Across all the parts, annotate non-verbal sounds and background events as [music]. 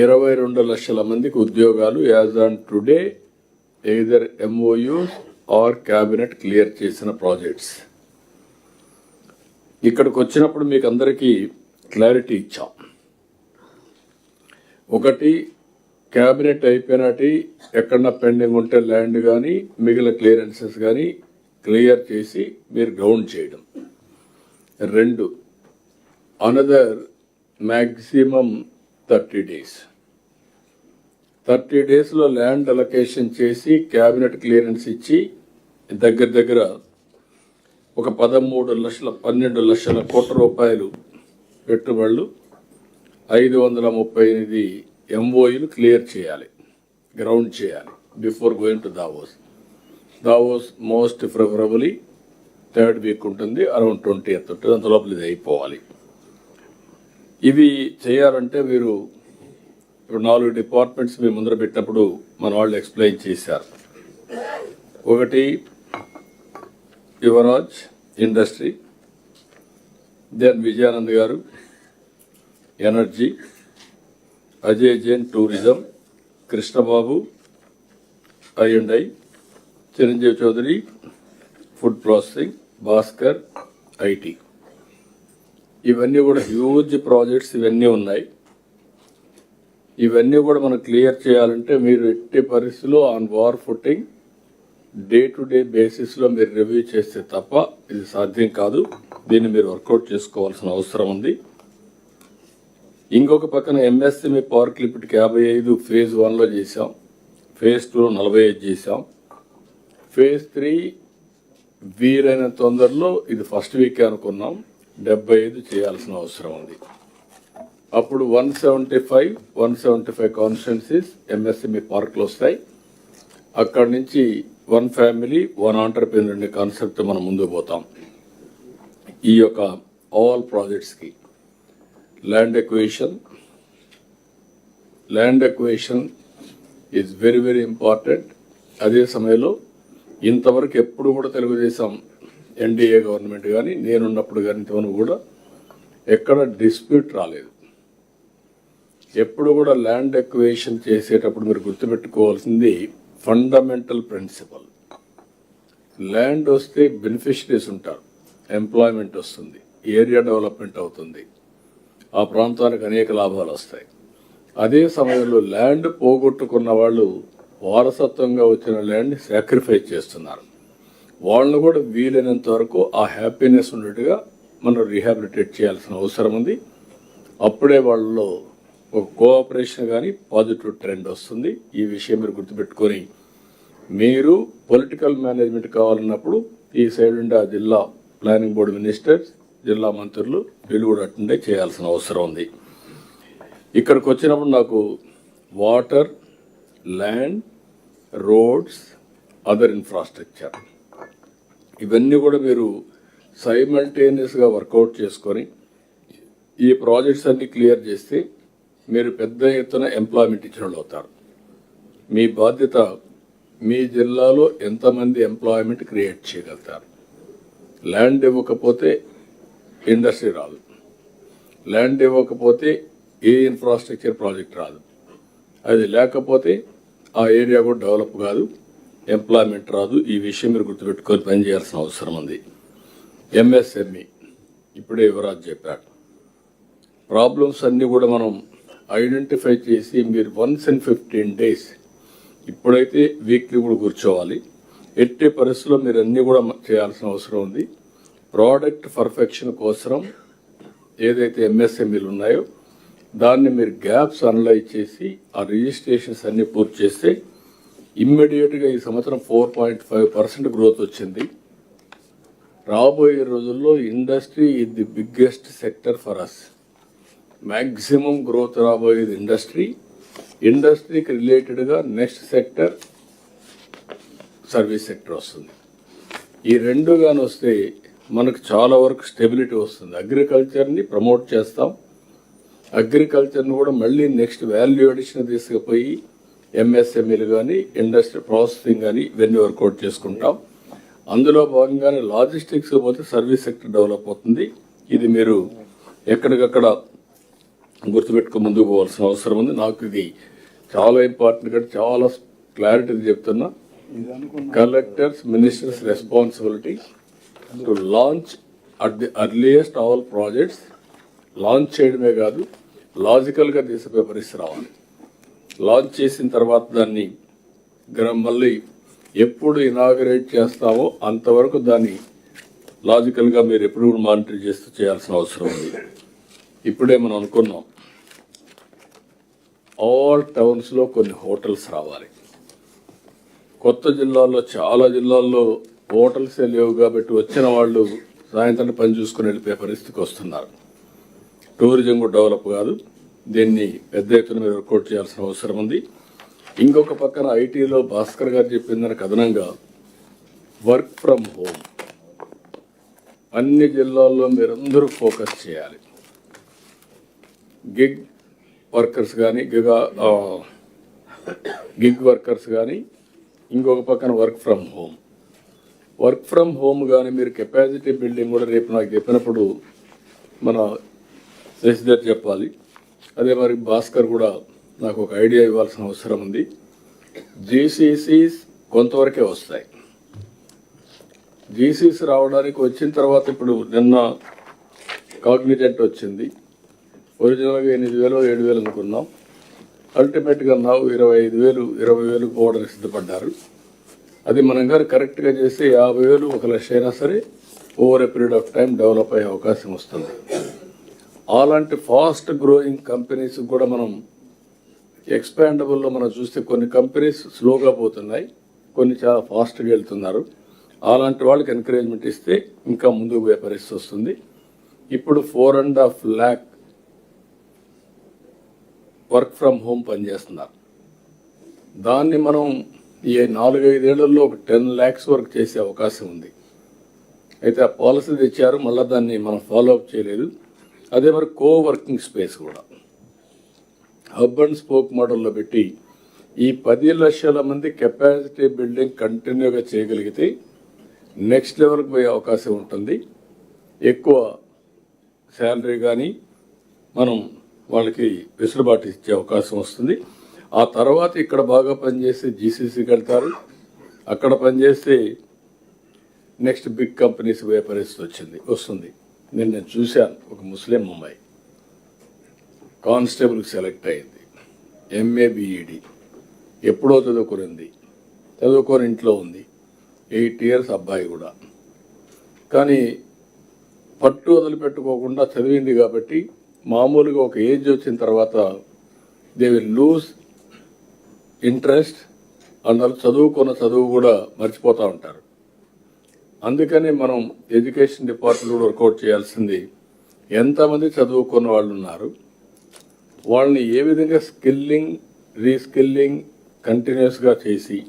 ఇరవై రెండు లక్షల మందికి ఉద్యోగాలు as on today either MoUs or cabinet clear చేసిన ప్రాజెక్ట్స్. ఇక్కడికి వచ్చినప్పుడు మీకు అందరికీ క్లారిటీ ఇచ్చాం. ఒకటి క్యాబినెట్ అయిపోయినటి ఎక్కడన్నా పెండింగ్ ఉంటే ల్యాండ్ కానీ మిగిలిన క్లియరెన్సెస్ కానీ క్లియర్ చేసి మీరు గ్రౌండ్ చేయడం. రెండు another maximum thirty days. Thirty డేస్లో ల్యాండ్ అలొకేషన్ చేసి క్యాబినెట్ క్లియరెన్స్ ఇచ్చి దగ్గర దగ్గర ఒక పదమూడు లక్షల పన్నెండు లక్షల కోట్ల రూపాయలు పెట్టుబడులు ఐదు వందల ముప్పై ఎనిమిది ఎంఓఈలు క్లియర్ చేయాలి గ్రౌండ్ చేయాలి before going to Davos. Davos most preferably third week ఉంటుంది అరౌండ్ ట్వంటీ ఎత్ ఉంటుంది అంత లోపల ఇది అయిపోవాలి. ఇవి చేయాలంటే మీరు ఇప్పుడు నాలుగు డిపార్ట్మెంట్స్ మీ ముందర పెట్టినప్పుడు మన వాళ్ళు ఎక్స్ప్లెయిన్ చేశారు. ఒకటి యువరాజ్ ఇండస్ట్రీ దెన్ విజయానంద్ గారు energy Ajay Jain tourism Krishnababu I and I Chiranjeevi Chowdary food processing Bhaskar IT ఇవన్నీ కూడా హ్యూజ్ ప్రాజెక్ట్స్ ఇవన్నీ ఉన్నాయి. ఇవన్నీ కూడా మనం క్లియర్ చేయాలంటే మీరు ఎట్టి పరిస్థితిలో on war footing day to day బేసిస్లో మీరు రివ్యూ చేస్తే తప్ప ఇది సాధ్యం కాదు. దీన్ని మీరు వర్కౌట్ చేసుకోవాల్సిన అవసరం ఉంది. ఇంకొక పక్కన ఎంఎస్ఎంఈ పవర్ క్లిప్కి యాభై ఐదు ఫేజ్ వన్లో చేసాం ఫేజ్ టూలో నలభై ఐదు చేసాం ఫేజ్ త్రీ వీలైన తొందరలో ఇది ఫస్ట్ వీక్ అనుకున్నాం. డెబ్బై ఐదు చేయాల్సిన అవసరం ఉంది. అప్పుడు one seventy five one seventy five constituencies MSME పార్క్లు వస్తాయి. అక్కడి నుంచి వన్ ఫ్యామిలీ వన్ ఆంటర్ప్రీనర్ అనే కాన్సెప్ట్ మనం ముందు పోతాం. ఈ యొక్క all ప్రాజెక్ట్స్కి land acquisition land acquisition is very very important. అదే సమయంలో ఇంతవరకు ఎప్పుడు కూడా తెలుగుదేశం ఎన్డీఏ గవర్నమెంట్ కానీ నేనున్నప్పుడు కానీ కూడా ఎక్కడ డిస్ప్యూట్ రాలేదు. ఎప్పుడు కూడా ల్యాండ్ ఎక్వేషన్ చేసేటప్పుడు మీరు గుర్తుపెట్టుకోవాల్సింది ఫండమెంటల్ ప్రిన్సిపల్. ల్యాండ్ వస్తే బెనిఫిషరీస్ ఉంటారు ఎంప్లాయ్మెంట్ వస్తుంది ఏరియా డెవలప్మెంట్ అవుతుంది ఆ ప్రాంతానికి అనేక లాభాలు వస్తాయి. అదే సమయంలో ల్యాండ్ పోగొట్టుకున్న వాళ్ళు వారసత్వంగా వచ్చిన ల్యాండ్ సాక్రిఫైస్ చేస్తున్నారు. వాళ్ళని కూడా వీలైనంత వరకు ఆ హ్యాపీనెస్ ఉన్నట్టుగా మనం రీహాబిలిటేట్ చేయాల్సిన అవసరం ఉంది. అప్పుడే వాళ్ళలో ఒక కోఆపరేషన్ కానీ పాజిటివ్ ట్రెండ్ వస్తుంది. ఈ విషయం మీరు గుర్తుపెట్టుకొని మీరు పొలిటికల్ మేనేజ్మెంట్ కావాలన్నప్పుడు ఈ సైడ్ ఉండే ఆ జిల్లా ప్లానింగ్ బోర్డు మినిస్టర్స్ జిల్లా మంత్రులు వీళ్ళు కూడా అటుండే చేయాల్సిన అవసరం ఉంది. ఇక్కడికి వచ్చినప్పుడు నాకు water land roads other infrastructure ఇవన్నీ కూడా మీరు సైమల్టేనియస్గా వర్కౌట్ చేసుకొని ఈ ప్రాజెక్ట్స్ అన్ని క్లియర్ చేస్తే మీరు పెద్ద ఎత్తున ఎంప్లాయ్మెంట్ ఇచ్చిన వాళ్ళు అవుతారు. మీ బాధ్యత మీ జిల్లాలో ఎంతమంది ఎంప్లాయ్మెంట్ క్రియేట్ చేయగలుగుతారు. ల్యాండ్ ఇవ్వకపోతే ఇండస్ట్రీ రాదు. ల్యాండ్ ఇవ్వకపోతే ఏ ఇన్ఫ్రాస్ట్రక్చర్ ప్రాజెక్ట్ రాదు. అది లేకపోతే ఆ ఏరియా కూడా డెవలప్ కాదు. ఎంప్లాయ్మెంట్ రాదు. ఈ విషయం మీరు గుర్తుపెట్టుకొని పనిచేయాల్సిన అవసరం ఉంది. ఎంఎస్ఎంఈ ఇప్పుడే యువరాజ్ చెప్పాడు. ప్రాబ్లమ్స్ అన్నీ కూడా మనం ఐడెంటిఫై చేసి మీరు వన్స్ ఇన్ ఫిఫ్టీన్ డేస్ ఇప్పుడైతే వీక్లీ కూడా కూర్చోవాలి. ఎట్టి పరిస్థితుల్లో మీరు అన్నీ కూడా చేయాల్సిన అవసరం ఉంది. ప్రోడక్ట్ పర్ఫెక్షన్ కోసం ఏదైతే ఎంఎస్ఎంఈలు ఉన్నాయో దాన్ని మీరు గ్యాప్స్ అనలైజ్ చేసి ఆ రిజిస్ట్రేషన్స్ అన్నీ పూర్తి చేస్తే ఇమ్మీడియట్గా ఈ సంవత్సరం four point five percent growth వచ్చింది. రాబోయే రోజుల్లో industry is the biggest sector for us maximum growth రాబోయేది ఇండస్ట్రీ ఇండస్ట్రీకి రిలేటెడ్గా నెక్స్ట్ సెక్టర్ సర్వీస్ సెక్టర్ వస్తుంది. ఈ రెండు కానీ వస్తే మనకు చాలా వరకు స్టెబిలిటీ వస్తుంది. అగ్రికల్చర్ని ప్రమోట్ చేస్తాం. అగ్రికల్చర్ని కూడా మళ్ళీ నెక్స్ట్ వాల్యూ అడిషన్ తీసుకుపోయి ఎంఎస్ఎంఈలు కానీ ఇండస్ట్రీ ప్రాసెసింగ్ కానీ ఇవన్నీ వర్కౌట్ చేసుకుంటాం. అందులో భాగంగానే లాజిస్టిక్స్ పోతే సర్వీస్ సెక్టర్ డెవలప్ అవుతుంది. ఇది మీరు ఎక్కడికక్కడ గుర్తుపెట్టుకుని ముందుకు పోవాల్సిన అవసరం ఉంది. నాకు ఇది చాలా ఇంపార్టెంట్ కాబట్టి చాలా క్లారిటీ చెప్తున్నా. Collectors ministers responsibility to launch at the earliest all projects launch చేయడమే కాదు లాజికల్గా తీసే పరిస్థితి రావాలి. లాంచ్ చేసిన తర్వాత దాన్ని మళ్ళీ ఎప్పుడు ఇనాగరేట్ చేస్తామో అంతవరకు దాన్ని లాజికల్గా మీరు ఎప్పుడు కూడా మానిటర్ చేస్తూ చేయాల్సిన అవసరం ఉంది. ఇప్పుడే మనం అనుకున్నాం. ఆల్ టౌన్స్లో కొన్ని హోటల్స్ రావాలి. కొత్త జిల్లాల్లో చాలా జిల్లాల్లో హోటల్సే లేవు కాబట్టి వచ్చిన వాళ్ళు సాయంత్రం పని చూసుకుని వెళ్ళిపోయే పరిస్థితికి వస్తున్నారు. టూరిజం కూడా డెవలప్ కాదు. దీన్ని పెద్ద ఎత్తున మీద వర్కౌట్ చేయాల్సిన అవసరం ఉంది. ఇంకొక పక్కన ఐటీలో భాస్కర్ గారు చెప్పిన దానికి అదనంగా వర్క్ ఫ్రమ్ హోమ్. అన్ని జిల్లాల్లో మీరందరూ ఫోకస్ చేయాలి. గిగ్ వర్కర్స్ కానీ గిగా గిగ్ వర్కర్స్ కానీ ఇంకొక పక్కన work from home. Work from home కానీ మీరు కెపాసిటీ బిల్డింగ్ కూడా రేపు నాకు చెప్పినప్పుడు మన శశిధర్ చెప్పాలి. అదే మరి భాస్కర్ కూడా నాకు ఒక ఐడియా ఇవ్వాల్సిన అవసరం ఉంది. జీసీసీస్ కొంతవరకే వస్తాయి. జీసీసీ రావడానికి వచ్చిన తర్వాత ఇప్పుడు నిన్న కాగ్నిజెంట్ వచ్చింది. ఒరిజినల్గా ఎనిమిది వేలు ఏడు వేలు అనుకున్నాం. అల్టిమేట్గా నాకు ఇరవై ఐదు వేలు ఇరవై వేలు పోవడానికి సిద్ధపడ్డారు. అది మనం గారు కరెక్ట్గా చేస్తే యాభై వేలు ఒక లక్ష అయినా సరే over a period of time develop అయ్యే అవకాశం వస్తుంది. అలాంటి ఫాస్ట్ గ్రోయింగ్ కంపెనీస్ కూడా మనం ఎక్స్పాండబుల్లో మనం చూస్తే కొన్ని కంపెనీస్ స్లోగా పోతున్నాయి కొన్ని చాలా ఫాస్ట్గా వెళ్తున్నారు. అలాంటి వాళ్ళకి ఎంకరేజ్మెంట్ ఇస్తే ఇంకా ముందుకు పోయే పరిస్థితి వస్తుంది. ఇప్పుడు four and half lakh work from home పనిచేస్తున్నారు. దాన్ని మనం ఈ నాలుగైదేళ్ళలో ఒక టెన్ ల్యాక్స్ వరకు చేసే అవకాశం ఉంది. అయితే ఆ పాలసీ తెచ్చారు మళ్ళీ దాన్ని మనం ఫాలో అప్ చేయలేదు. అదే మరి కో వర్కింగ్ స్పేస్ కూడా. హబ్ అండ్ స్పోక్ మోడల్లో పెట్టి ఈ పది లక్షల మంది కెపాసిటీ బిల్డింగ్ కంటిన్యూగా చేయగలిగితే నెక్స్ట్ లెవెల్కి పోయే అవకాశం ఉంటుంది. ఎక్కువ శాలరీ కానీ మనం వాళ్ళకి వెసులుబాటు ఇచ్చే అవకాశం వస్తుంది. ఆ తర్వాత ఇక్కడ బాగా పనిచేస్తే జీసీసీకి వెళ్తారు. అక్కడ పనిచేస్తే నెక్స్ట్ బిగ్ కంపెనీస్ పోయే పరిస్థితి వచ్చింది వస్తుంది. నేను నేను చూశాను ఒక ముస్లిం అమ్మాయి. కానిస్టేబుల్కి సెలెక్ట్ అయింది. ఎంఏ ఎప్పుడో చదువుకునింది. చదువుకొని ఇంట్లో ఉంది. ఎయిట్ ఇయర్స్ అబ్బాయి కూడా. కానీ పట్టు వదిలిపెట్టుకోకుండా చదివింది కాబట్టి మామూలుగా ఒక ఏజ్ వచ్చిన తర్వాత దే విల్ లూజ్ ఇంట్రెస్ట్ అందరూ చదువుకున్న చదువు కూడా మర్చిపోతూ ఉంటారు. అందుకని మనం ఎడ్యుకేషన్ డిపార్ట్మెంట్ కూడా వర్కౌట్ చేయాల్సింది. ఎంతమంది చదువుకున్న వాళ్ళు ఉన్నారు? వాళ్ళని ఏ విధంగా స్కిల్లింగ్ రీస్కిల్లింగ్ కంటిన్యూస్గా చేసి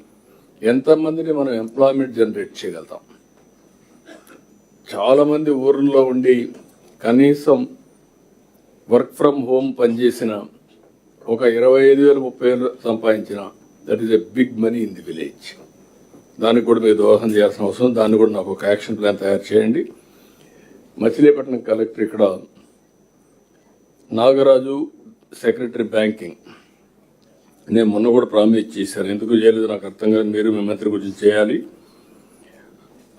ఎంతమందిని మనం ఎంప్లాయ్మెంట్ జనరేట్ చేయగలుగుతాం? చాలామంది ఊర్లో ఉండి కనీసం వర్క్ ఫ్రమ్ హోమ్ పనిచేసిన ఒక ఇరవై ఐదు వేలు ముప్పై వేలు సంపాదించిన that is a big money in the village. దానికి కూడా మీరు దోహదం చేయాల్సిన అవసరం దాన్ని కూడా నాకు ఒక యాక్షన్ ప్లాన్ తయారు చేయండి. మచిలీపట్నం కలెక్టర్ ఇక్కడ నాగరాజు సెక్రటరీ బ్యాంకింగ్. నేను మొన్న కూడా ప్రామిస్ చేశాను. ఎందుకు చేయలేదు నాకు అర్థం కాదు. మీరు మీ మంత్రి గురించి చేయాలి.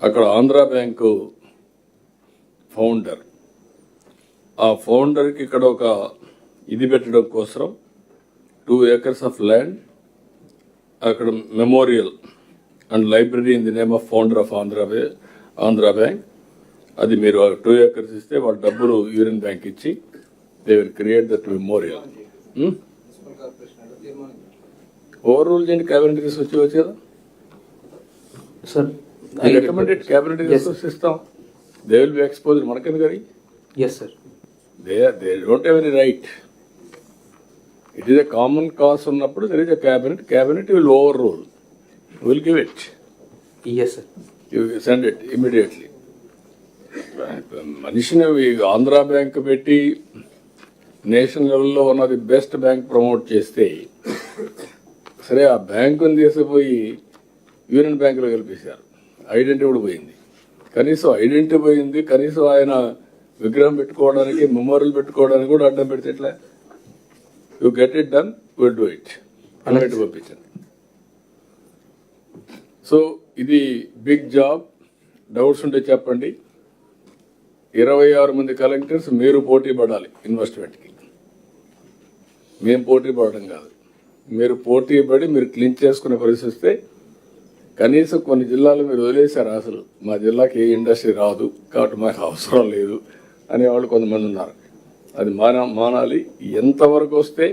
అక్కడ ఆంధ్ర బ్యాంకు ఫౌండర్. ఆ ఫౌండర్కి ఇక్కడ ఒక ఇది పెట్టడం కోసం టూ ఏకర్స్ ఆఫ్ ల్యాండ్ అక్కడ memorial. And library in the name of founder of Andhra Andhra Bank. అది మీరు టూ ఏకర్స్ ఇస్తే వాళ్ళ డబ్బులు యూనియన్ బ్యాంక్ ఇచ్చి they will create that memorial over rule చేయండి క్యాబినెట్ తీసుకొచ్చి వచ్చి కదా సార్ రికమెండెడ్ క్యాబినెట్ తీసుకొచ్చి ఇస్తాం దే విల్ బి ఎక్స్పోజ్ మనకెందుకు కానీ yes sir they they don't have any right it is a common cause ఉన్నప్పుడు there is a cabinet cabinet will over rule will give it yes sir you send it immediately మనిషిని Andhra bank పెట్టి national లెవెల్లో ఉన్నది best bank promote చేస్తే సరే ఆ బ్యాంకుని తీసుకుపోయి యూనియన్ బ్యాంకులో కలిపేశారు. ఐడెంటిటీ కూడా పోయింది. కనీసం ఐడెంటిటీ పోయింది. కనీసం ఆయన విగ్రహం పెట్టుకోవడానికి మెమోరియల్ పెట్టుకోవడానికి కూడా అడ్డం పెడితే ఎట్లా? To get it done will do it అలాంటి పంపించండి. సో ఇది బిగ్ జాబ్ డౌట్స్ ఉంటే చెప్పండి. ఇరవై ఆరు మంది కలెక్టర్స్ మీరు పోటీ పడాలి ఇన్వెస్ట్మెంట్కి మేము పోటీ పడడం కాదు. మీరు పోటీ పడి మీరు క్లీన్ చేసుకునే పరిస్థితి వస్తే కనీసం కొన్ని జిల్లాలు మీరు వదిలేశారు అసలు. మా జిల్లాకి ఏ ఇండస్ట్రీ రాదు. కాబట్టి మాకు అవసరం లేదు అనేవాళ్ళు కొంతమంది ఉన్నారు. అది మాన మానాలి. ఎంతవరకు వస్తే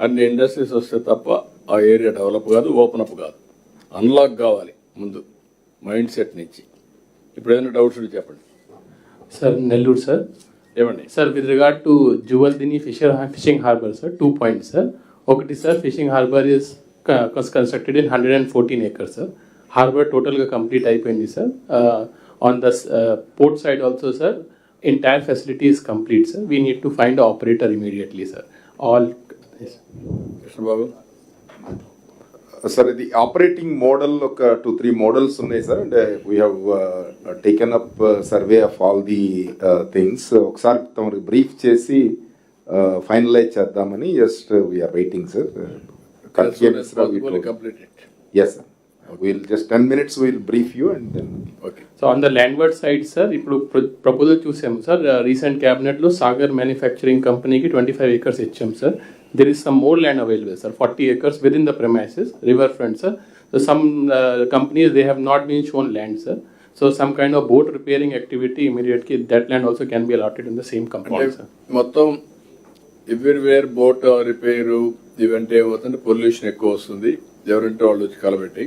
అన్ని ఇండస్ట్రీస్ వస్తే తప్ప ఆ ఏరియా డెవలప్ కాదు ఓపెన్ అప్ కాదు. అన్లాక్ కావాలి ముందు మైండ్ సెట్ నుంచి. ఇప్పుడు ఏదైనా డౌట్స్ ఉంటే చెప్పండి. సార్ నెల్లూరు సార్ ఏమండి? Sir with regard to Juvvaladinne fisher fishing harbour sir two points sir ఒకటి sir fishing harbour is constructed in hundred and fourteen acres sir harbour టోటల్గా కంప్లీట్ అయిపోయింది sir on the port side also sir entire facility is complete sir we need to find operator immediately sir all Krishnababu sir ఇది operating model ఒక two three models ఉన్నాయి sir అంటే we have taken up survey of all the things ఒకసారి తమకు brief చేసి finalize చేద్దామని just we're waiting sir yes sir we'll just ten minutes will brief you and then okay so on the landward side sir ఇప్పుడు proposal చూసాము sir recent క్యాబినెట్లో Sagar manufacturing కంపెనీకి twenty five acres ఇచ్చాం sir some more land available sir forty acres with in the premises river front sir so some companies they have not been shown land sir so some kind of boat repairing activity immediately that land also can be allotted in the same అంటే compound sir మొత్తం everywhere boat repair ఇవంటే ఏమవుతుంది? Pollution ఎక్కువ వస్తుంది. ఎవరంటే వాళ్ళు వచ్చి కలబెట్టి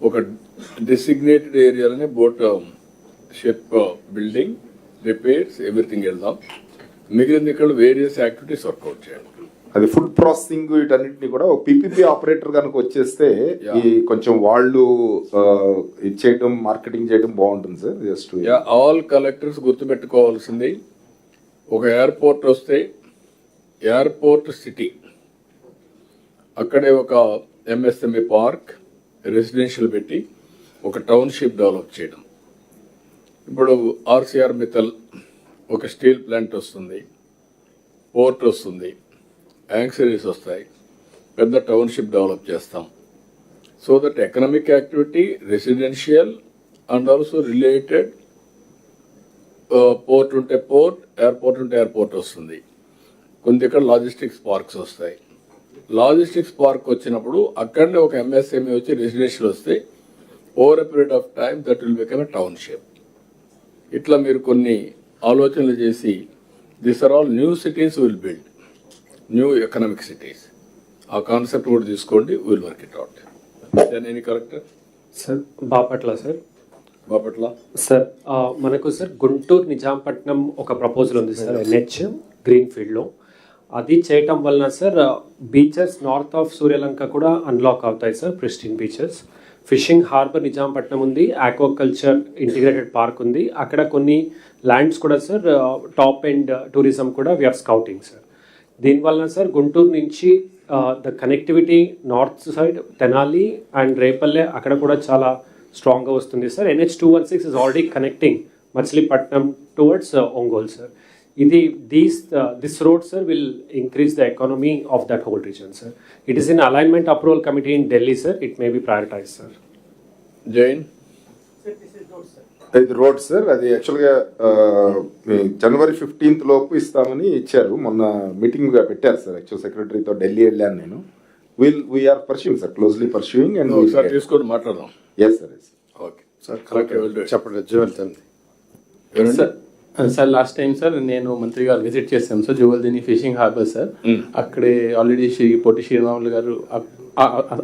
ఒక డిసిగ్నేటెడ్ ఏరియాలోనే boat ship building repairs everything వెళ్దాం. మిగిలిన ఇక్కడ వేరియస్ యాక్టివిటీస్ వర్కౌట్ చేయాలి. అది ఫుడ్ ప్రాసెసింగ్ వీటన్నిటిని కూడా ఒక పీపీపీ ఆపరేటర్ కనుక వచ్చేస్తే ఈ కొంచెం వాళ్ళు చేయడం మార్కెటింగ్ చేయడం బాగుంటుంది సార్. జస్ట్ ఆల్ కలెక్టర్స్ గుర్తుపెట్టుకోవాల్సింది ఒక ఎయిర్పోర్ట్ వస్తే ఎయిర్పోర్ట్ సిటీ అక్కడే ఒక ఎంఎస్ఎంఈ పార్క్ రెసిడెన్షియల్ పెట్టి ఒక టౌన్షిప్ డెవలప్ చేయడం. ఇప్పుడు ఆర్సిఆర్ మిత్తల్ ఒక స్టీల్ ప్లాంట్ వస్తుంది పోర్ట్ వస్తుంది యాంక్సరీస్ వస్తాయి. పెద్ద టౌన్షిప్ డెవలప్ చేస్తాం. So that economic activity residential and also related port ఉంటే పోర్ట్ ఎయిర్పోర్ట్ ఉంటే ఎయిర్పోర్ట్ వస్తుంది. కొంత ఇక్కడ లాజిస్టిక్స్ పార్క్స్ వస్తాయి. లాజిస్టిక్స్ పార్క్ వచ్చినప్పుడు అక్కడనే ఒక ఎంఎస్ఎంఈ వచ్చి రెసిడెన్షియల్ వస్తే over a period of time that will become a township. ఇట్లా మీరు కొన్ని ఆలోచనలు చేసి this are all new cities will build new economic cities ఆ కాన్సెప్ట్ కూడా తీసుకోండి will work it out then any collector sir Bapatla sir Bapatla sir మనకు sir Guntur Nizampatnam ఒక ప్రపోజల్ ఉంది సార్ ఎన్హెచ్ గ్రీన్ ఫీల్డ్లో అది చేయటం వలన sir beaches north of Suryalanka కూడా అన్లాక్ అవుతాయి sir pristine beaches fishing harbour Nizampatnam ఉంది ఆక్వాకల్చర్ ఇంటిగ్రేటెడ్ పార్క్ ఉంది. అక్కడ కొన్ని ల్యాండ్స్ కూడా సార్ టాప్ అండ్ టూరిజం కూడా వీఆర్ స్కౌటింగ్ సార్ దీనివల్ల సార్ గుంటూరు నుంచి the connectivity north side Tenali and Repalle అక్కడ కూడా చాలా స్ట్రాంగ్గా వస్తుంది sir NH two one six is already connecting Machilipatnam towards Ongole sir ఇది these this road sir will increase the economy of that whole region sir it is in alignment approval committee in Delhi sir it may be prioritize sir Jain ఇది road sir అది యాక్చువల్గా జనవరి fifteenth లోపు ఇస్తామని ఇచ్చారు. మొన్న meeting పెట్టారు sir actual సెక్రటరీతో Delhi వెళ్ళాను నేను. Will we're pursuing sir closely pursuing and ఒకసారి తీసుకొని మాట్లాడదాం. Yes sir yes okay sir correct చెప్పండి. సార్ లాస్ట్ టైం సార్ నేను మంత్రి గారు విజిట్ చేశాను sir Juvvaladinne fishing harbour sir అక్కడే ఆల్రెడీ శ్రీ పొట్టి శ్రీరాములు గారు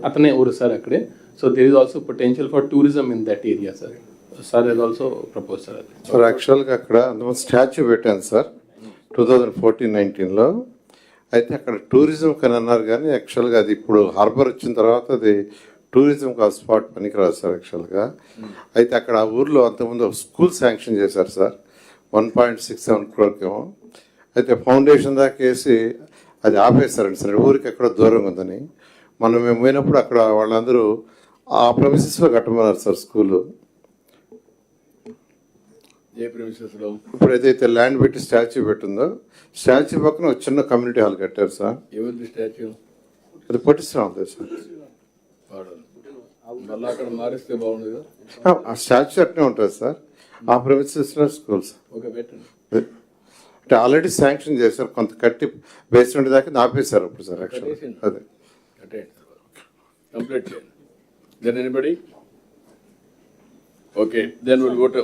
అతనే ఊరు సార్ అక్కడే. So there is also potential for tourism in that area sir sir is also propose sir అది. సార్ యాక్చువల్గా అక్కడ అంతమంది స్టాచ్యూ పెట్టాను సార్ టూ థౌజండ్ ఫోర్టీన్ నైన్టీన్లో అయితే అక్కడ టూరిజం కని అన్నారు కానీ యాక్చువల్గా అది ఇప్పుడు హార్బర్ వచ్చిన తర్వాత అది టూరిజం ఆ స్పాట్ పనికిరాదు సార్ యాక్చువల్గా అయితే అక్కడ ఆ ఊర్లో అంతకుముందు ఒక స్కూల్ శాంక్షన్ చేశారు sir one point six seven క్రోర్కేమో అయితే ఫౌండేషన్ దాకా వేసి అది ఆపేశారండి సార్. ఊరికి ఎక్కడో దూరంగా ఉందని. మనం మేము పోయినప్పుడు అక్కడ వాళ్ళందరూ ఆ ప్రొమిసెస్లో కట్టమన్నారు సార్ స్కూలు. ఏ ప్రిమిసెస్లో? ఇప్పుడు ఏదైతే ల్యాండ్ పెట్టి స్టాచ్యూ పెట్టిందో స్టాచ్యూ పక్కన ఒక చిన్న కమ్యూనిటీ హాల్ కట్టారు సార్. ఎవరిది స్టాచ్యూ అది పట్టిస్తా ఉంటుంది సార్. మళ్ళీ అక్కడ మారిస్తే ఆ- ఆ స్టాచ్యూ అట్నే ఉంటుంది సార్. ఆ ప్రిమిసెస్లో స్కూల్ సార్ ఓకే పెట్టండి. అంటే ఆల్రెడీ శాంక్షన్ చేశారు కొంత కట్టి బేస్మెంట్ దాకా ఆపేశారు ఇప్పుడు సార్. అదే. అటెండ్ కంప్లీట్ చేయండి. Then anybody okay then will go to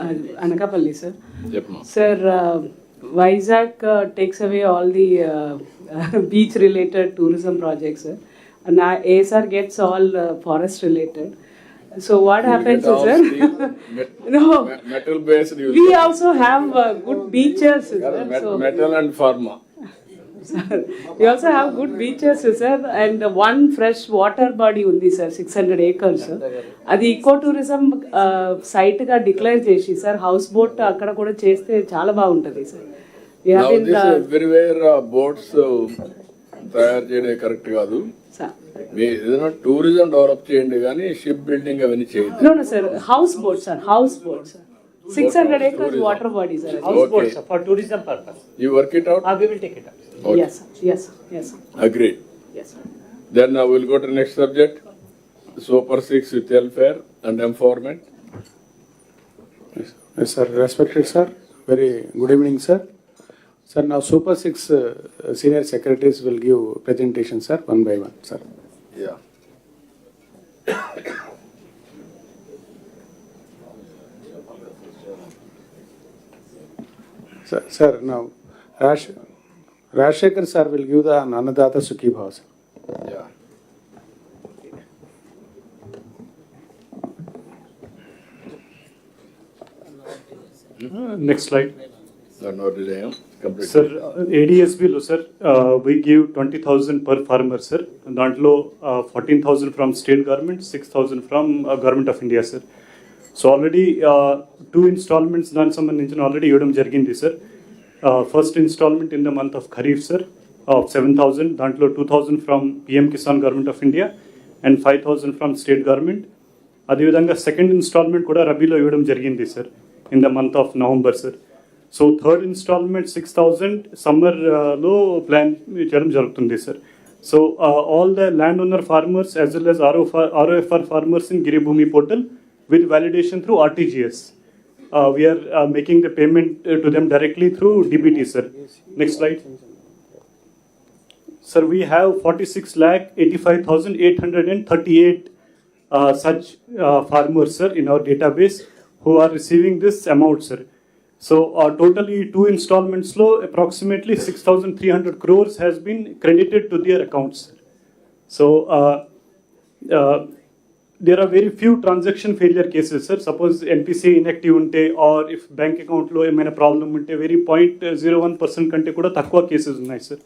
Uh, Anakapalli, sir. చెప్పమా Sir, uh, Vizag uh, takes away all the uh, [laughs] beach-related tourism projects, sir. And uh, uh. So what happens, is, sir? no, metal based we also have uh, good beaches, sir. So, metal and pharma sir, we also have good beaches, sir. And one fresh water body ఉంది sir six hundred acres అది eco tourism సైట్గా declare చేసి sir house boat అక్కడ కూడా చేస్తే చాలా బాగుంటది sir everywhere boats తయారు చేయడం కరెక్ట్ కాదు. మీ ఏదైనా టూరిజం డెవలప్ చేయండి కానీ షిప్ బిల్డింగ్ అవన్నీ చేయండి. No no sir house boat sir house boat sir six hundred acres water body sir Okay. for tourism purpose. You work it out Uh, we will take it up. Yes yes yes agree yes then will go to next subject super six with welfare and empowerment Yes, sir. Respected sir, very good evening, sir. Sir, now Super Six uh, senior secretaries will give presentation, sir, one by one, sir. Yeah Sir, sir, now Rash, Rashekar sir will give the Annadata Sukhi Bhav, sir. Yeah Next slide. Sir delay sir we give twenty thousand per farmer sir దాంట్లో fourteen thousand from state government six thousand from government of India sir so already two installments దానికి సంబంధించిన already ఇవ్వడం జరిగింది sir first installment in the month of kharif sir of seven thousand దాంట్లో two thousand from PM Kisan government of India and five thousand from state government అదేవిధంగా second instalment కూడా రబీలో ఇవ్వడం జరిగింది sir in the month of November sir So third installment six thousand సమ్మర్లో plan చేయడం జరుగుతుంది sir so all the land owner farmers as well as RO ROFR farmers in Giribhumi portal with validation through RTGS we are making the payment to them directly through DBT sir next slide Sir, we have 46 lakh 85,838 uh, such uh, farmers, sir, in our database who are receiving this amount, sir. So, uh, totally two installments low, approximately 6,300 crores has been credited to their accounts, sir. So, uh, uh, there are very few transaction failure cases, sir. Suppose NPC inactive ఉంటే or if bank account లో ఏమైనా problem ఉంటే very point zero one percent కంటే కూడా తక్కువ cases ఉన్నాయి sir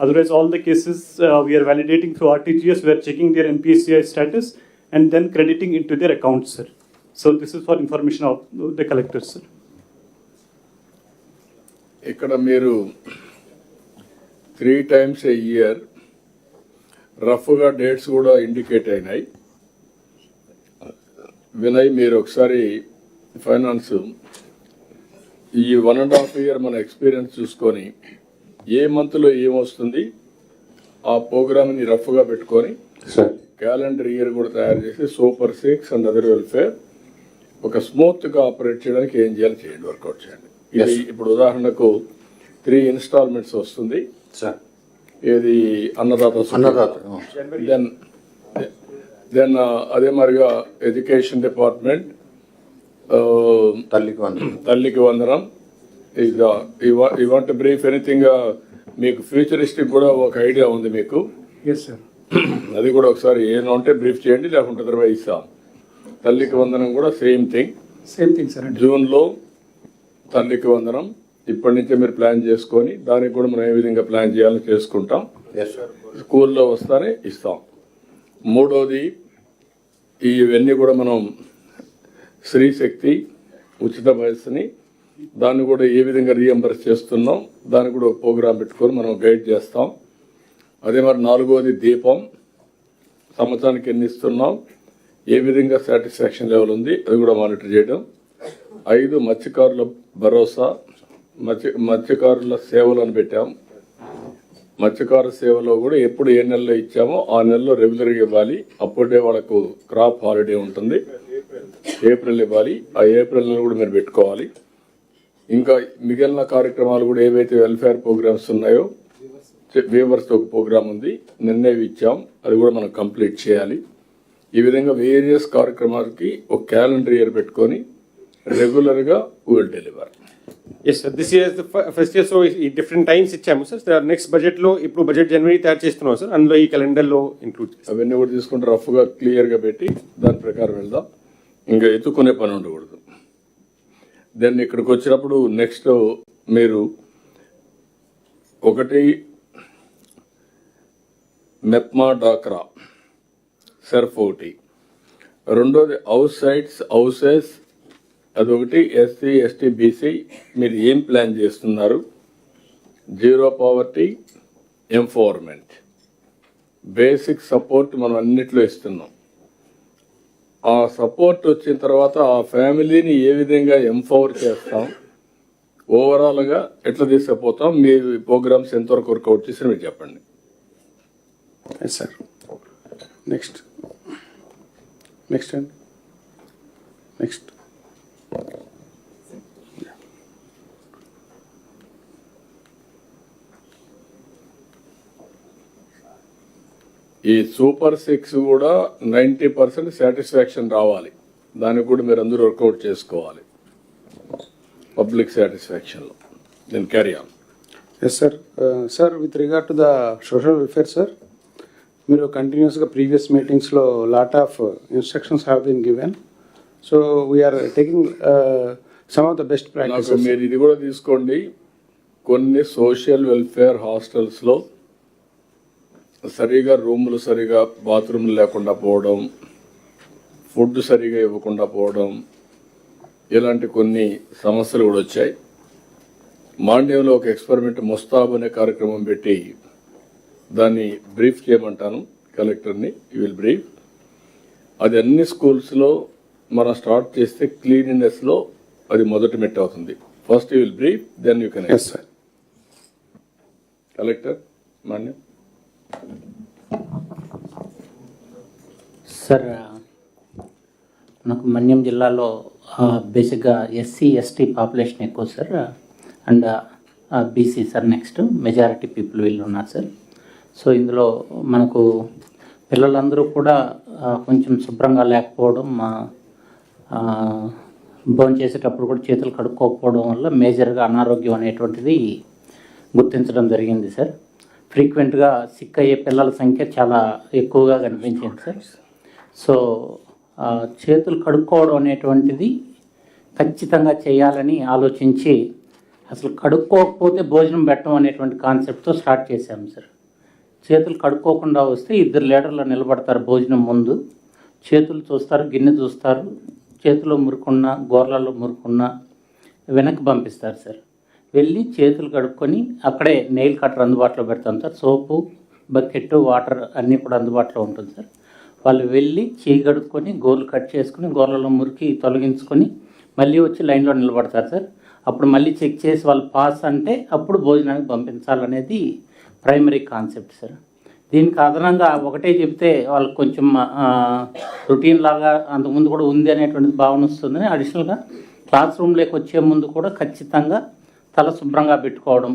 otherwise all the cases we are validating through RTGS we are checking their NPCI status and then crediting into their accounts sir so this is for information of the collectors sir ఇక్కడ మీరు three times ఏ year రఫ్గా dates కూడా indicate అయినాయి. వినయ్ మీరు ఒకసారి finance ఈ one and half year మన experience చూసుకొని ఏ మంత్లో ఏమొస్తుంది ఆ ప్రోగ్రామ్ని రఫ్గా పెట్టుకొని క్యాలెండర్ ఇయర్ కూడా తయారు చేసి super six and other welfare ఒక స్మూత్గా ఆపరేట్ చేయడానికి ఏం చేయాలి చేయండి వర్కౌట్ చేయండి. ఇది ఇప్పుడు ఉదాహరణకు త్రీ ఇన్స్టాల్మెంట్స్ వస్తుంది. సార్ ఇది అన్నదాత. అన్నదాత దెన్ దెన్ అదే మరిగా ఎడ్యుకేషన్ డిపార్ట్మెంట్ తల్లికి వందనం. తల్లికి వందనం. ఈ వాంట్ బ్రీఫ్ ఎనీథింగ్ మీకు ఫ్యూచరిస్టిక్ కూడా ఒక ఐడియా ఉంది మీకు. Yes, sir. [clears throat] అది కూడా ఒకసారి ఏమైనా ఉంటే బ్రీఫ్ చేయండి లేకుంటే ఇస్తాం తల్లికి వందనం కూడా same thing Same thing, sir. జూన్లో తల్లికి వందనం. ఇప్పటి నుంచే మీరు ప్లాన్ చేసుకొని దానికి కూడా మనం ఏ విధంగా ప్లాన్ చేయాలో చేసుకుంటాం. స్కూల్లో వస్తానే ఇస్తాం. మూడోది ఇవన్నీ కూడా మనం స్త్రీ శక్తి ఉచిత వయస్సుని దాన్ని కూడా ఏ విధంగా రీఎంబర్స్ చేస్తున్నాం దాన్ని కూడా ఒక ప్రోగ్రామ్ పెట్టుకొని మనం గైడ్ చేస్తాం. అదే మరి నాలుగోది దీపం. సంవత్సరానికి ఎన్ని ఇస్తున్నాం? ఏ విధంగా సాటిస్ఫాక్షన్ లెవెల్ ఉంది? అది కూడా మానిటర్ చేయడం. ఐదు మత్స్యకారుల భరోసా మత్స్య మత్స్యకారుల సేవలను పెట్టాం. మత్స్యకార సేవలో కూడా ఎప్పుడు ఏ నెలలో ఇచ్చామో ఆ నెలలో రెగ్యులర్గా ఇవ్వాలి. అప్పుడే వాళ్ళకు క్రాప్ హాలిడే ఉంటుంది. ఏప్రిల్ ఇవ్వాలి. ఆ ఏప్రిల్ నెల కూడా మీరు పెట్టుకోవాలి. ఇంకా మిగిలిన కార్యక్రమాలు కూడా ఏవైతే వెల్ఫేర్ ప్రోగ్రామ్స్ ఉన్నాయో వేవర్స్ ఒక ప్రోగ్రామ్ ఉంది. నిన్నే ఇచ్చాం. అది కూడా మనం కంప్లీట్ చేయాలి. ఈ విధంగా వేరియస్ కార్యక్రమాలకి ఒక క్యాలెండర్ ఇయర్ పెట్టుకొని రెగ్యులర్గా will deliver yes sir this year first year so ఈ డిఫరెంట్ టైమ్స్ ఇచ్చాము సార్ నెక్స్ట్ బడ్జెట్లో ఇప్పుడు బడ్జెట్ జనవరి తయారు చేస్తున్నాం సార్ అందులో ఈ క్యాలెండర్లో ఇంక్లూడ్ అవన్నీ కూడా తీసుకుంటే రఫ్గా క్లియర్గా పెట్టి దాని ప్రకారం వెళ్దాం. ఇంకా ఎత్తుకునే పని ఉండకూడదు. దెన్ ఇక్కడికి వచ్చినప్పుడు నెక్స్ట్ మీరు ఒకటి మెప్మా డాక్రా సెర్ఫ్ ఒకటి. రెండోది హౌస్ సైట్స్ హౌసెస్ అదొకటి ఎస్సీ ఎస్టీ బీసీ మీరు ఏం ప్లాన్ చేస్తున్నారు? Zero poverty empowerment. Basic support మనం అన్నిట్లో ఇస్తున్నాం. ఆ సపోర్ట్ వచ్చిన తర్వాత ఆ ఫ్యామిలీని ఏ విధంగా ఎంపవర్ చేస్తాం? ఓవరాల్గా ఎట్లా తీసుకుపోతాం? మీ ప్రోగ్రామ్స్ ఎంతవరకు వర్కౌట్ చేసి మీరు చెప్పండి. ఎస్ సార్ నెక్స్ట్ నెక్స్ట్ అండి. నెక్స్ట్ ఈ సూపర్ సిక్స్ కూడా నైంటీ పర్సెంట్ సాటిస్ఫాక్షన్ రావాలి. దానికి కూడా మీరు అందరూ వర్కౌట్ చేసుకోవాలి. పబ్లిక్ సాటిస్ఫాక్షన్లో నేను carry on yes sir sir with regard to the social welfare sir మీరు కంటిన్యూస్గా ప్రీవియస్ మీటింగ్స్లో lot of instructions have been given so we're taking some of the best practice మీరు ఇది కూడా తీసుకోండి. కొన్ని సోషల్ వెల్ఫేర్ హాస్టల్స్లో సరిగా రూములు సరిగా బాత్రూమ్లు లేకుండా పోవడం ఫుడ్ సరిగా ఇవ్వకుండా పోవడం ఇలాంటి కొన్ని సమస్యలు కూడా వచ్చాయి. మాండ్యంలో ఒక ఎక్స్పెరిమెంట్ ముస్తాబ్ అనే కార్యక్రమం పెట్టి దాన్ని బ్రీఫ్ చేయమంటాను కలెక్టర్ని యూ విల్ బ్రీఫ్ అది అన్ని స్కూల్స్లో మనం స్టార్ట్ చేస్తే క్లీనినెస్లో అది మొదటి మెట్టు అవుతుంది. First you will brief then you can yes sir collector Manyam sir మనకు మన్యం జిల్లాలో బేసిక్గా ఎస్సీ ఎస్టీ పాపులేషన్ ఎక్కువ sir and BC sir next majority people వీళ్ళు ఉన్నారు సార్ సో ఇందులో మనకు పిల్లలందరూ కూడా కొంచెం శుభ్రంగా లేకపోవడం భోజనం చేసేటప్పుడు కూడా చేతులు కడుక్కోకపోవడం వల్ల మేజర్గా అనారోగ్యం అనేటువంటిది గుర్తించడం జరిగింది సార్. ఫ్రీక్వెంట్గా సిక్ అయ్యే పిల్లల సంఖ్య చాలా ఎక్కువగా కనిపించింది సార్. సో చేతులు కడుక్కోవడం అనేటువంటిది ఖచ్చితంగా చేయాలని ఆలోచించి అసలు కడుక్కోకపోతే భోజనం పెట్టడం అనేటువంటి కాన్సెప్ట్తో స్టార్ట్ చేశాము సార్. చేతులు కడుక్కోకుండా వస్తే ఇద్దరు లీడర్లు నిలబడతారు భోజనం ముందు. చేతులు చూస్తారు గిన్నె చూస్తారు చేతిలో మురుకున్న గోర్లలో మురుకున్న వెనక్కి పంపిస్తారు సార్. వెళ్ళి చేతులు కడుక్కొని అక్కడే నెయిల్ కట్టర్ అందుబాటులో పెడతాం సార్. సోపు బకెట్ వాటర్ అన్నీ కూడా అందుబాటులో ఉంటుంది సార్. వాళ్ళు వెళ్ళి చేయి కడుక్కొని గోర్లు కట్ చేసుకుని గోర్లలో మురికి తొలగించుకొని మళ్ళీ వచ్చి లైన్లో నిలబడతారు సార్. అప్పుడు మళ్ళీ చెక్ చేసి వాళ్ళు పాస్ అంటే అప్పుడు భోజనానికి పంపించాలనేది ప్రైమరీ కాన్సెప్ట్ సార్. దీనికి అదనంగా ఒకటే చెప్తే వాళ్ళకి కొంచెం రొటీన్ లాగా అంతకుముందు కూడా ఉంది అనేటువంటిది భావన వస్తుందని అడిషనల్గా క్లాస్ రూమ్లోకి వచ్చే ముందు కూడా ఖచ్చితంగా తల శుభ్రంగా పెట్టుకోవడం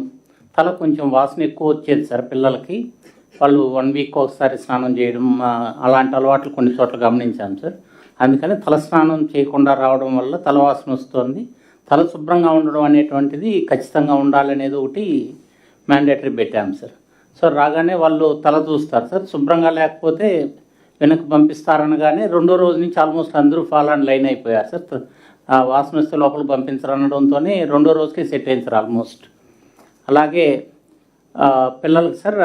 తల కొంచెం వాసన ఎక్కువ వచ్చేది సార్ పిల్లలకి. వాళ్ళు వన్ వీక్ ఒకసారి స్నానం చేయడం అలాంటి అలవాట్లు కొన్ని చోట్ల గమనించాం సార్. అందుకని తల స్నానం చేయకుండా రావడం వల్ల తల వాసన వస్తుంది. తల శుభ్రంగా ఉండడం అనేటువంటిది ఖచ్చితంగా ఉండాలనేది ఒకటి మ్యాండేటరీ పెట్టాం సార్. సో రాగానే వాళ్ళు తల చూస్తారు సార్. శుభ్రంగా లేకపోతే వెనక్కి పంపిస్తారనగానే రెండో రోజు నుంచి ఆల్మోస్ట్ అందరూ ఫాల్ అండ్ లైన్ అయిపోయారు సార్. ఆ వాసన వస్తే లోపల పంపించరనడంతోనే రెండో రోజుకి సెట్ అయింది సార్ ఆల్మోస్ట్ అలాగే పిల్లలకి సార్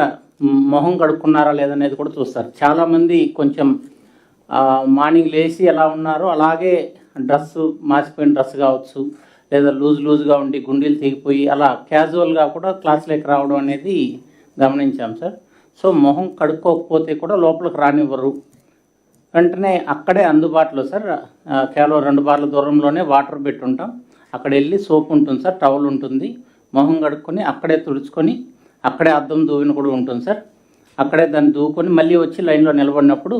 మొహం కడుక్కున్నారా లేదనేది కూడా చూస్తారు. చాలామంది కొంచెం మార్నింగ్ లేచి ఎలా ఉన్నారో అలాగే డ్రెస్ మాసిపోయిన డ్రెస్ కావచ్చు లేదా లూజ్ లూజ్గా ఉండి గుండీలు తెగిపోయి అలా క్యాజువల్గా కూడా క్లాస్లోకి రావడం అనేది గమనించాం సార్. సో మొహం కడుక్కోకపోతే కూడా లోపలికి రానివ్వరు. వెంటనే అక్కడే అందుబాటులో సార్ కేవలం రెండు బార్ల దూరంలోనే వాటర్ పెట్టుంటాం. అక్కడ వెళ్ళి సోప్ ఉంటుంది సార్ టవల్ ఉంటుంది. మొహం కడుక్కొని అక్కడే తుడుచుకొని అక్కడే అద్దం దూవిన కూడా ఉంటుంది సార్. అక్కడే దాన్ని దూకొని మళ్ళీ వచ్చి లైన్లో నిలబడినప్పుడు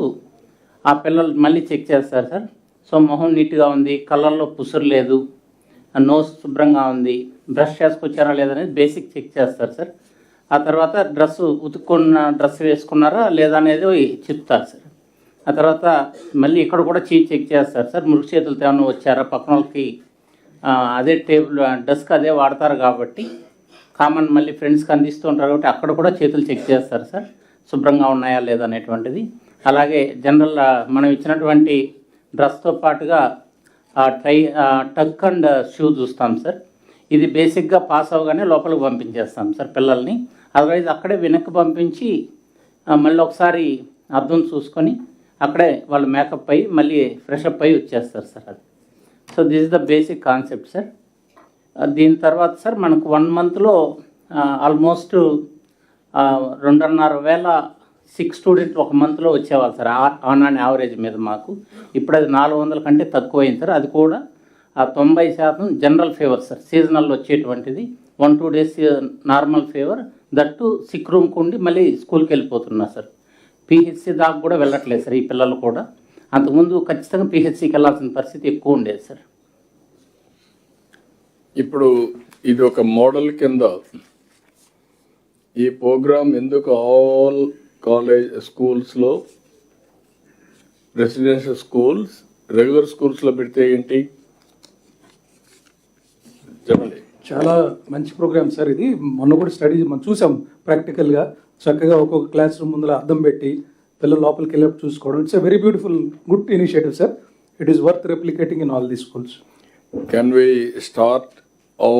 ఆ పిల్లలు మళ్ళీ చెక్ చేస్తారు సార్. సో మొహం నీట్గా ఉంది కళ్ళల్లో పుసురు లేదు నోస్ శుభ్రంగా ఉంది బ్రష్ చేసుకొచ్చారా లేదనేది బేసిక్ చెక్ చేస్తారు సార్. ఆ తర్వాత డ్రెస్ ఉతుక్కున్న డ్రెస్ వేసుకున్నారా లేదా అనేది చెప్తారు సార్. ఆ తర్వాత మళ్ళీ ఇక్కడ కూడా చీ చెక్ చేస్తారు సార్. మురుగు చేతులతో ఏమైనా వచ్చారా? పక్కన వాళ్ళకి అదే టేబుల్ డెస్క్ అదే వాడతారు కాబట్టి కామన్ మళ్ళీ ఫ్రెండ్స్కి అందిస్తూ ఉంటారు కాబట్టి అక్కడ కూడా చేతులు చెక్ చేస్తారు సార్. శుభ్రంగా ఉన్నాయా లేదా అనేటువంటిది. అలాగే జనరల్ మనం ఇచ్చినటువంటి డ్రెస్తో పాటుగా ట్రై టక్ అండ్ షూ చూస్తాం సార్. ఇది బేసిక్గా పాస్ అవగానే లోపలికి పంపించేస్తాం సార్ పిల్లల్ని. అదర్వైజ్ అక్కడే వెనక్కి పంపించి మళ్ళీ ఒకసారి అర్థం చూసుకొని అక్కడే వాళ్ళు మేకప్ అయ్యి మళ్ళీ ఫ్రెషప్ అయ్యి వచ్చేస్తారు సార్ అది. So this is the basic concept sir. దీని తర్వాత సార్ మనకు వన్ మంత్లో ఆల్మోస్ట్ రెండున్నర వేల సిక్స్ స్టూడెంట్ ఒక మంత్లో వచ్చేవాళ్ళు సార్ ఆన్ ఆన్ యావరేజ్ మీద మాకు. ఇప్పుడు అది నాలుగు వందల కంటే తక్కువైంది సార్. అది కూడా ఆ తొంభై శాతం జనరల్ ఫీవర్ సార్ సీజనల్లో వచ్చేటువంటిది. One two days normal fever. That sick రూమ్కి ఉండి మళ్ళీ స్కూల్కి వెళ్ళిపోతున్నారు సార్. పిహెచ్సి దాకా కూడా వెళ్ళట్లేదు సార్ ఈ పిల్లలు కూడా. అంతకుముందు ఖచ్చితంగా పిహెచ్సికి వెళ్ళాల్సిన పరిస్థితి ఎక్కువ ఉండేది సార్. ఇప్పుడు ఇది ఒక మోడల్ కింద ఈ ప్రోగ్రామ్ ఎందుకు ఆల్ కాలేజ్ స్కూల్స్లో రెసిడెన్షియల్ స్కూల్స్ రెగ్యులర్ స్కూల్స్లో పెడితే ఏంటి? చెప్పండి. చాలా మంచి ప్రోగ్రామ్ సార్ ఇది. మొన్న కూడా స్టడీ మనం చూసాం ప్రాక్టికల్గా. చక్కగా ఒక్కొక్క క్లాస్ రూమ్ ముందర అద్దం పెట్టి పిల్లలు లోపలికి వెళ్ళినప్పుడు చూసుకోవడం. It's a very beautiful good initiative sir it is worth replicating in all the schools can we start our